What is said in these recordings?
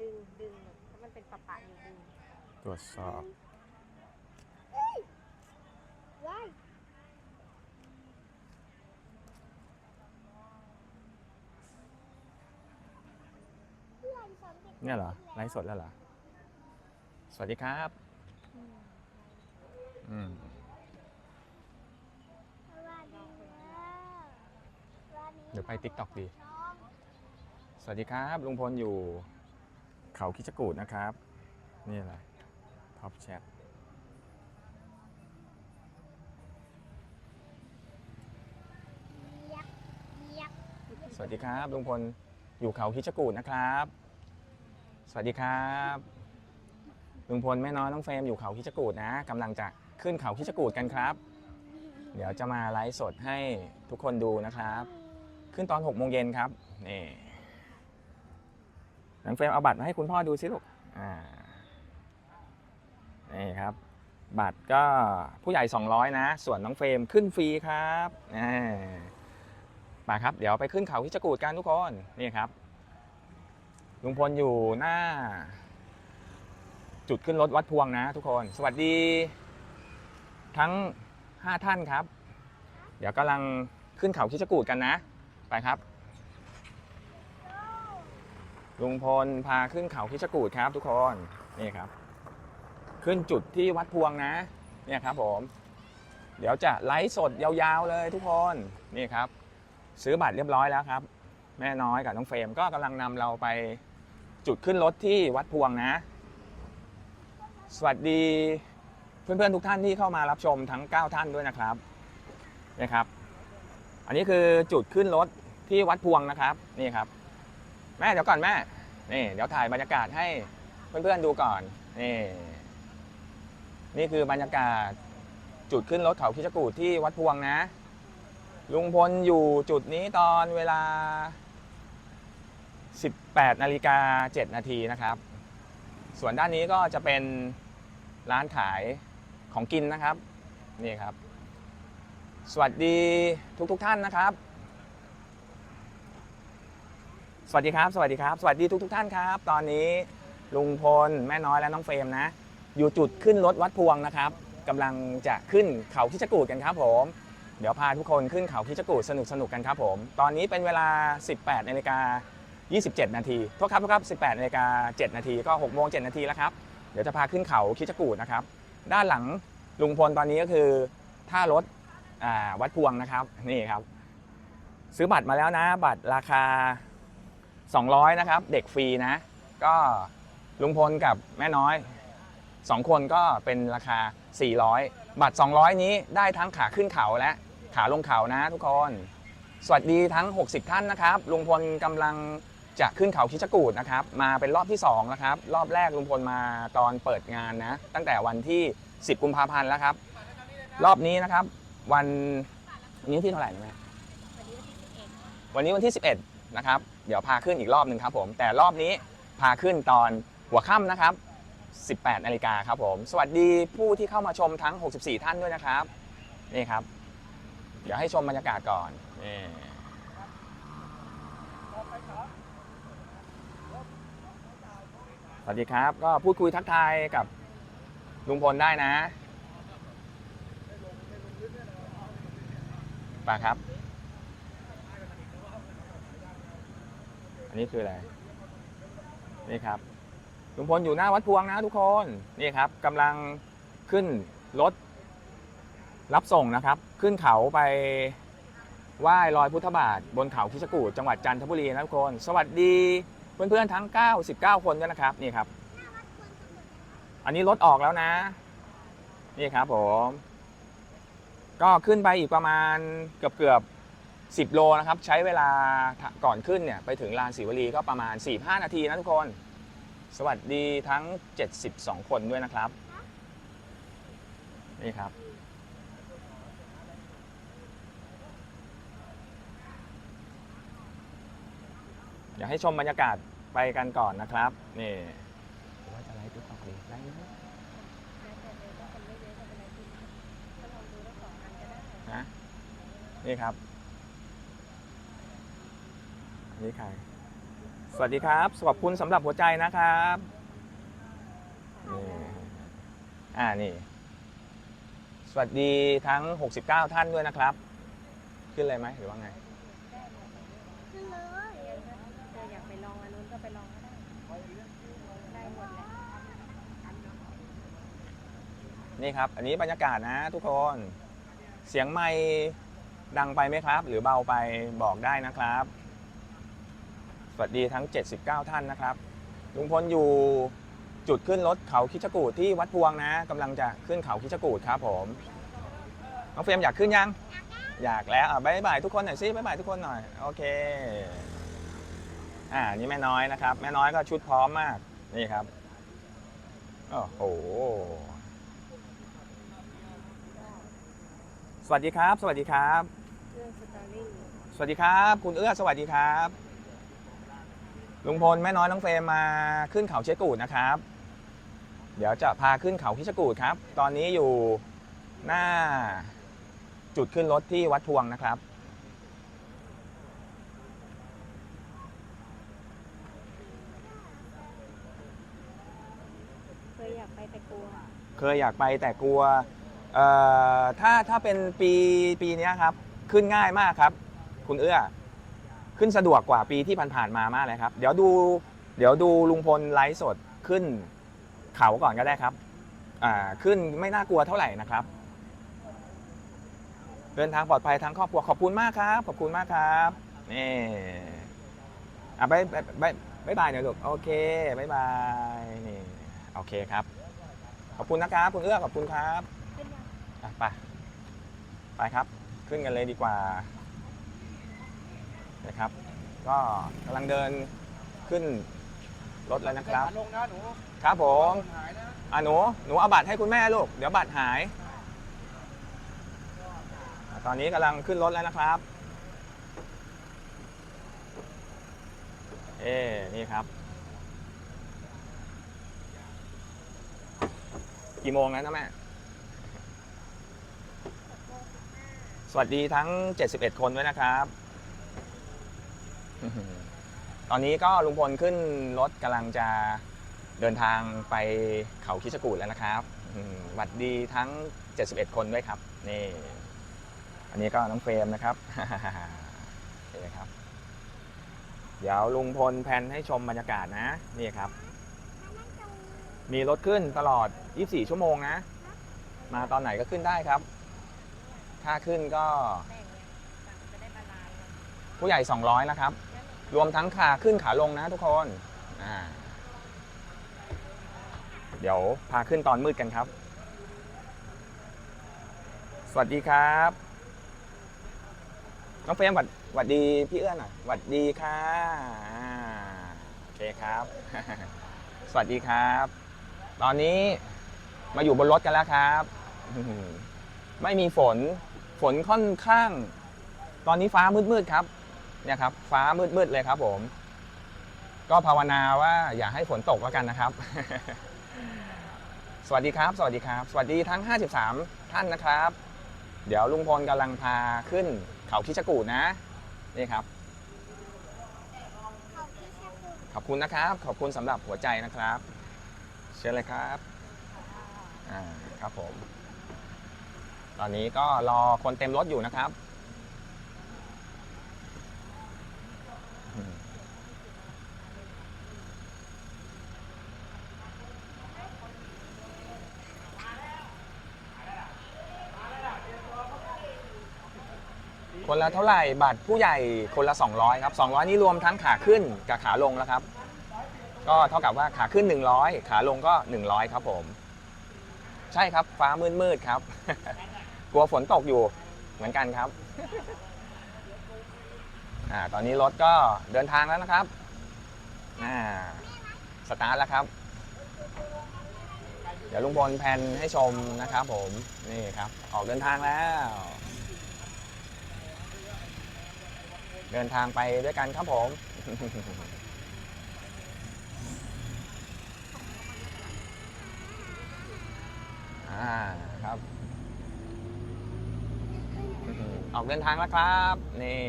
ดึงดึงถ้ามันเป็นปะปะอยู่ดึงตรวจสอบว้ายเพื่อนสอนด็กเนี่ยเหรอไลฟ์สดแล้วเหรอ สวัสดีครับ อืมสวัสดีครับวันนี้เดี๋ยวไป TikTok ดีน้องสวัสดีครับ ลุงพลอยู่ เขาคิดจกูดนะครับ นี่แหละท็อปแชทเยียกเยียกสวัสดีครับลุงพลอยู่เขาคิดจกูดนะครับ สวัสดีครับลุงพลแม่น้อยน้องเฟรมอยู่เขาคิดจกูดนะกำลังจะขึ้นเขาคิดจกูดกันครับ เดี๋ยวจะมาไลฟ์สดให้ทุกคนดูนะครับ ขึ้นตอน6โมงเย็นครับนี่ น้องเฟรมเอาบัตรมาให้คุณพ่อดูสิลูกอ่านี่ครับ บัตรก็ผู้ใหญ่ 200 นะ ส่วนน้องเฟรมขึ้นฟรีครับอ่ามาครับ เดี๋ยวไปขึ้นเขาที่จกูดกันทุกคนนี่ครับลุงพลอยู่หน้า จุดขึ้นรถวัดพวงนะทุกคน สวัสดี ทั้ง 5 ท่านครับ เดี๋ยวกำลังขึ้นเขาคิดจกูดกันนะ ไปครับ ลุงพลพาขึ้นเขาคิดจกูดครับทุกคนนี่ครับ ขึ้นจุดที่วัดพวงนะ เนี่ยครับผม เดี๋ยวจะไลฟ์สดยาวๆเลยทุกคนนี่ครับ ซื้อบัตรเรียบร้อยแล้วครับ แม่น้อยกับน้องเฟรมก็กำลังนำเราไปจุดขึ้นรถที่วัดพวงนะ สวัสดีเพื่อนๆทุกท่านที่เข้ามารับชมทั้ง 9 ท่านด้วยนะครับนะครับ อันนี้คือจุดขึ้นรถที่วัดพวงนะครับนี่ครับ แม่เดี๋ยวก่อนแม่ นี่ เดี๋ยวถ่ายบรรยากาศให้เพื่อนๆดูก่อน นี่ นี่คือบรรยากาศจุดขึ้นรถเขาคิจกูดที่วัดพวงนะ ลุงพลอยู่จุดนี้ตอนเวลา 18นาฬิกา7นาทีนะครับ ส่วนด้านนี้ก็จะเป็นร้านขายของกินนะครับ นี่ครับ สวัสดีทุกๆทท่านนะครับ สวัสดีครับ สวัสดีครับ สวัสดีทุกๆทท่านครับ ตอนนี้ลุงพลแม่น้อยและน้องเฟรมนะ อยู่จุดขึ้นรถวัดพวงนะครับกำลังจะขึ้นเขาคิจกูดกันครับผม เดี๋ยวพาทุกคนขึ้นเขาคิจกูดสนุกสนุกกันครับผม ตอนนี้เป็นเวลา 18นาฬิกา27 นาทีโทษครับโทษครับ 18นาฬิกา7นาทีก็6โมง7นาทีแล้วครับ เดี๋ยวจะพาขึ้นเขาคิจกูดนะครับ ด้านหลังลุงพลตอนนี้ก็คือท่ารถวัดพวงนะครับนี่ครับ ซื้อบัตรมาแล้วนะ บัตรราคา 200 นะครับ เด็กฟรีนะ ก็ลุงพลกับแม่น้อย 2 คนก็เป็นราคา 400 บัตร 200 นี้ได้ทั้งขาขึ้นเขาและขาลงเขานะทุกคน สวัสดีทั้ง 60 ท่านนะครับลุงพลกำลังจะขึ้นเขาคิจกูดนะครับ มาเป็นรอบที่2แล้วครับ รอบแรกลุงพลมาตอนเปิดงานนะ ตั้งแต่วันที่ 10 กุมภาพันธ์แล้วครับ รอบนี้นะครับ วันวันนี้ที่เท่าไหร่นะแม่วันนี้วันที่สิบเอ็ดวันนี้วันที่11 นะครับ เดี๋ยวพาขึ้นอีกรอบหนึ่งครับผม แต่รอบนี้พาขึ้นตอนหัวค่ำนะครับ 18นาฬิกาครับผม สวัสดีผู้ที่เข้ามาชมทั้ง 64 ท่านด้วยนะครับ นี่ครับ เดี๋ยวให้ชมบรรยากาศก่อน นี่สวัสดีครับ ก็พูดคุยทักทายกับลุงพลได้นะไปครับ นนี้คืออะไร นี่ครับลุงพลอยู่หน้าวัดพวงนะทุกคน นี่ครับกำลังขึ้นรถรับส่งนะครับ ขึ้นเขาไปไหว้รอยพุทธบาท บนเขาคิชกูดจังหวัดจันทบุรีนะทุกคน สวัสดีเพื่อนๆทั้ง 99 คนด้วยนะครับ นี่ครับ อันนี้รถออกแล้วนะ นี่ครับผม ก็ขึ้นไปอีกประมาณเกือบเกือบ 10 โลนะครับใช้เวลาก่อนขึ้นเนี่ยไปถึงลานศรีวลีก็ประมาณ 4-5 นาทีนะทุกคน สวัสดีทั้ง 72 คนด้วยนะครับ นี่ครับ เดี๋ยวให้ชมบรรยากาศไปกันก่อนนะครับ นี่ว่าจะไลฟ์ติ๊กต็อกหมแล้วแต่เลยถ้าคนไม่เยอไลองดูทั้งสองอันก็ได้นะนี่ครับ นี่ใครสวัสดีครับขอบคุณสำหรับหัวใจนะครับนี่อ่านี่ สวัสดีทั้ง 69 ท่านด้วยนะครับ ขึ้นเลยไหมหรือว่าไง ขึ้นเลยเธออยากไปลองอันนู้นก็ไปลองก็ได้ได้หมดแหละนี่ครับ อันนี้บรรยากาศนะทุกคน เสียงไมค์ดังไปไหมครับ หรือเบาไปบอกได้นะครับ สวัสดีทั้ง 79 ท่านนะครับ ลุงพลอยู่จุดขึ้นรถเขาคิชกูดที่วัดพวงนะกำลังจะขึ้นเขาคิชกูดครับผมน้องเฟรมอยากขึ้นยัง อยากแล้วอะบายบายทุกคนหน่อยสิบายบายทุกคนหน่อยโอเคอ่านี่แม่น้อยนะครับ แม่น้อยก็ชุดพร้อมมากนี่ครับโอ้โหสวัสดีครับ สวัสดีครับ สวัสดีครับ คุณเอื้อสวัสดีครับ ลุงพลแม่น้อยน้องเฟรมมาขึ้นเขาเชกูดนะครับ เดี๋ยวจะพาขึ้นเขาพิชกูดครับ ตอนนี้อยู่หน้าจุดขึ้นรถที่วัดพวงนะครับ เคยอยากไปแต่กลัว เคยอยากไปแต่กลัวเอ่อถ้าถ้าเป็นปีปีเนี้ยครับ ขึ้นง่ายมากครับ คุณเอื้อ ขึ้นสะดวกกว่าปีที่ผ่านๆมามากเลยครับ เดี๋ยวดูเดี๋ยวดูลุงพลไลฟ์สดขึ้นเขาก่อนก็ได้ครับ อ่าขึ้นไม่น่ากลัวเท่าไหร่นะครับ เดินทางปลอดภัยทั้งครอบครัวขอบคุณมากครับ ขอบคุณมากครับนี่อะบายบายบายบายบายหน่อยลูกโอเคบายบายนี่โอเคครับ ขอบคุณนะครับคุณเอื้อขอบคุณครับอะไปไปครับ ขึ้นกันเลยดีกว่า นะครับ ก็กำลังเดินขึ้นรถแล้วนะครับ ลงนะหนูครับผมหายนะอะหนู หนูเอาบัตรให้คุณแม่ลูก เดี๋ยวบัตรหายอะตอนนี้กำลังขึ้นรถแล้วนะครับ เอ้นี่ครับ กี่โมงแล้วนะแม่ สวัสดีทั้ง 71 คนด้วยนะครับ ตอนนี้ก็ลุงพลขึ้นรถกำลังจะเดินทางไปเขาคิชกูดแล้วนะครับอืมสวัสดีทั้ง 71 คนด้วยครับ นี่ อันนี้ก็น้องเฟรมนะครับนี่ครับ เดี๋ยวลุงพลแพนให้ชมบรรยากาศนะ นี่ครับ มีรถขึ้นตลอด 24 ชั่วโมงนะ มาตอนไหนก็ขึ้นได้ครับค่าขึ้นก็แบ่งเนี่ยสั่งจะได้บาลานซ์เลยผู้ใหญ่ 200 นะครับ รวมทั้งขาขึ้นขาลงนะทุกคนเดี๋ยวพาขึ้นตอนมืดกันครับ สวัสดีครับ น้องเฟรมหวัดหวัดดีพี่เอื้อนหน่อยหวัดดีค่ะโอเคครับ สวัสดีครับ ตอนนี้มาอยู่บนรถกันแล้วครับ ไม่มีฝน ฝนค่อนข้าง ตอนนี้ฟ้ามืดๆครับ เนี่ยครับฟ้ามืดๆเลยครับผม ก็ภาวนาว่าอย่าให้ฝนตกแล้วกันนะครับ สวัสดีครับ สวัสดีครับ สวัสดีทั้ง 53 ท่านนะครับ เดี๋ยวลุงพลกำลังพาขึ้นเขาคิชกูดนะนี่ครับขอบคุณนะครับ ขอบคุณสำหรับหัวใจนะครับ เชิญเลยครับอ่าครับผม ตอนนี้ก็รอคนเต็มรถอยู่นะครับ คนละเท่าไหร่บัตรผู้ใหญ่คนละ 200ครับ200 นี่รวมทั้งขาขึ้นกับขาลงแล้วครับ ก็เท่ากับว่าขาขึ้น 100 ขาลงก็ 100 ครับผม ใช่ครับฟ้ามืดๆครับ กลัวฝนตกอยู่เหมือนกันครับอ่าตอนนี้รถก็เดินทางแล้วนะครับอ่าสตาร์ทแล้วครับ เดี๋ยวลุงพลแพนให้ชมนะครับผม นี่ครับ ออกเดินทางแล้ว เดินทางไปด้วยกันครับผมอาครับ ออกเดินทางแล้วครับ นี่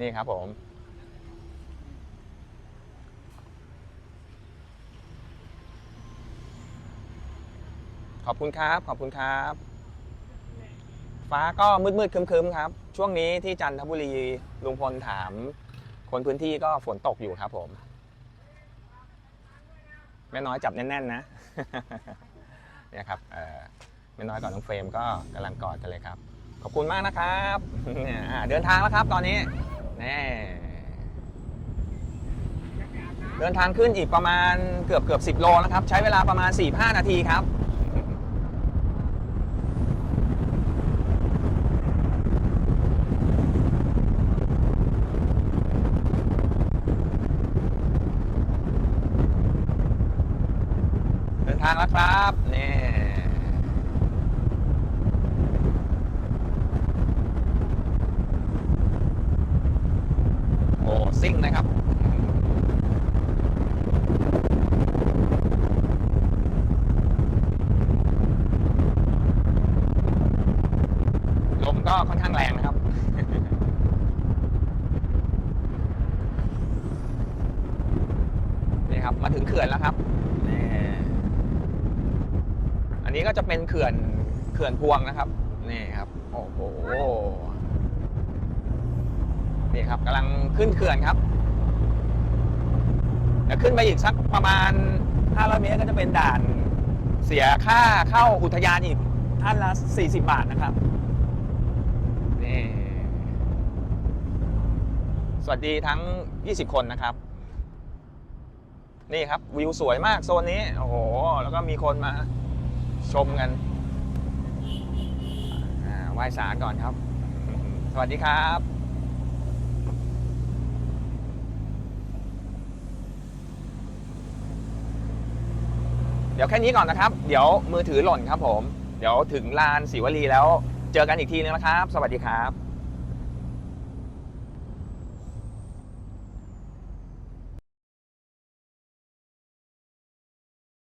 นี่ครับผมขอบคุณครับ ขอบคุณครับ ฟ้าก็มืดๆครึมๆครับ ช่วงนี้ที่จันทบุรีลุงพลถาม คนพื้นที่ก็ฝนตกอยู่ครับผม แม่น้อยจับแน่นๆนะ เนี่ยครับเออแม่น้อยกับน้องเฟรมก็กำลังกอดกันเลยครับ ขอบคุณมากนะครับเดินทางแล้วครับตอนนี้แน่เดินทางขึ้นอีกประมาณเกือบเกือบ10โลนะครับ ใช้เวลาประมาณ 4-5 นาทีครับ เดิน ทางแล้วครับนี่โอ้ซิ่งนะครับลมก็ค่อนข้างแรงนะครับนี่ครับ มาถึงเขื่อนแล้วครับ อันนี้ก็จะเป็นเขื่อนเขื่อนพวงนะครับนี่ครับโอ้โหนี่ครับกำลังขึ้นเขื่อนครับเดี๋ยวขึ้นไปอีกสักประมาณ500เมตรก็จะเป็นด่านเสียค่าเข้าอุทยานอีกท่านละ40 บาทนะครับนี่สวัสดีทั้ง 20 คนนะครับ นี่ครับวิวสวยมากโซนนี้ โอ้โห แล้วก็มีคนมา ชมกันอ่าไหว้สารก่อนครับ สวัสดีครับเดี๋ยวแค่นี้ก่อนนะครับ เดี๋ยวมือถือหล่นครับผม เดี๋ยวถึงลานศิวลีแล้ว เจอกันอีกทีนึงนะครับ สวัสดีครับ